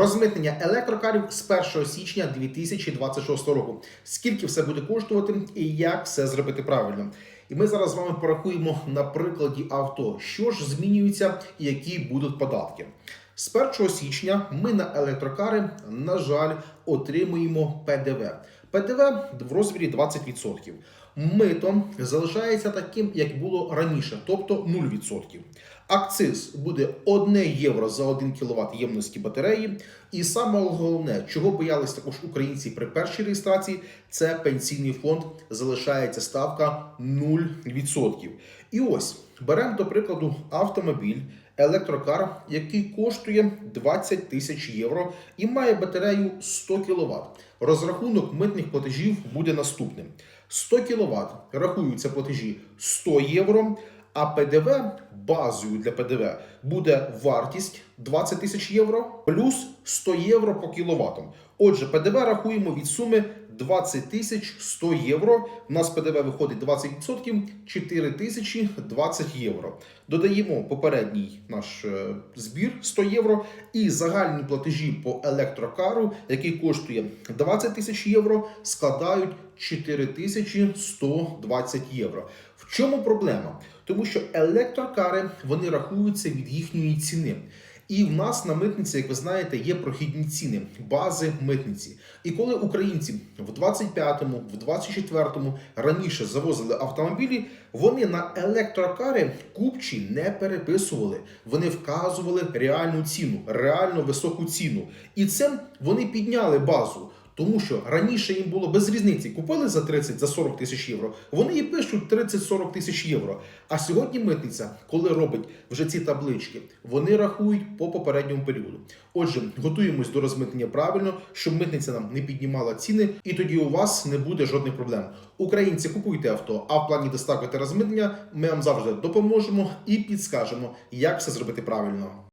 Розмитнення електрокарів з 1 січня 2026 року. Скільки все буде коштувати і як все зробити правильно? І ми зараз з вами порахуємо на прикладі авто, що ж змінюється і які будуть податки. З 1 січня ми на електрокари, на жаль, отримуємо ПДВ. ПДВ в розмірі 20%. Мито залишається таким, як було раніше, тобто 0%. Акциз буде 1 євро за 1 кВт ємності батареї. І саме головне, чого боялись також українці при першій реєстрації, це пенсійний фонд залишається ставка 0%. І ось беремо до прикладу автомобіль. Електрокар, який коштує 20 тисяч євро і має батарею 100 кВт. Розрахунок митних платежів буде наступним: 100 кВт рахуються платежі 100 євро, а ПДВ базою для ПДВ буде вартість 20 тисяч євро плюс 100 євро по кіловатам. Отже, ПДВ рахуємо від суми 20 тисяч 100 євро. У нас ПДВ виходить 20%, 4 тисячі 20 євро. Додаємо попередній наш е, збір 100 євро і загальні платежі по електрокару, який коштує 20 тисяч євро, складають 4 тисячі 120 євро. В чому проблема? Тому що електрокари вони рахуються від їхньої ціни. І в нас на митниці, як ви знаєте, є прохідні ціни, бази митниці. І коли українці в 25-му, в 24-му раніше завозили автомобілі, вони на електрокари купчі не переписували. Вони вказували реальну ціну, реально високу ціну. І цим вони підняли базу. Тому що раніше їм було без різниці, купили за 30, за 40 тисяч євро. Вони і пишуть 30-40 тисяч євро. А сьогодні митниця, коли робить вже ці таблички, вони рахують по попередньому періоду. Отже, готуємось до розмитнення правильно, щоб митниця нам не піднімала ціни, і тоді у вас не буде жодних проблем. Українці купуйте авто, а в плані доставки та розмитнення ми вам завжди допоможемо і підскажемо, як все зробити правильно.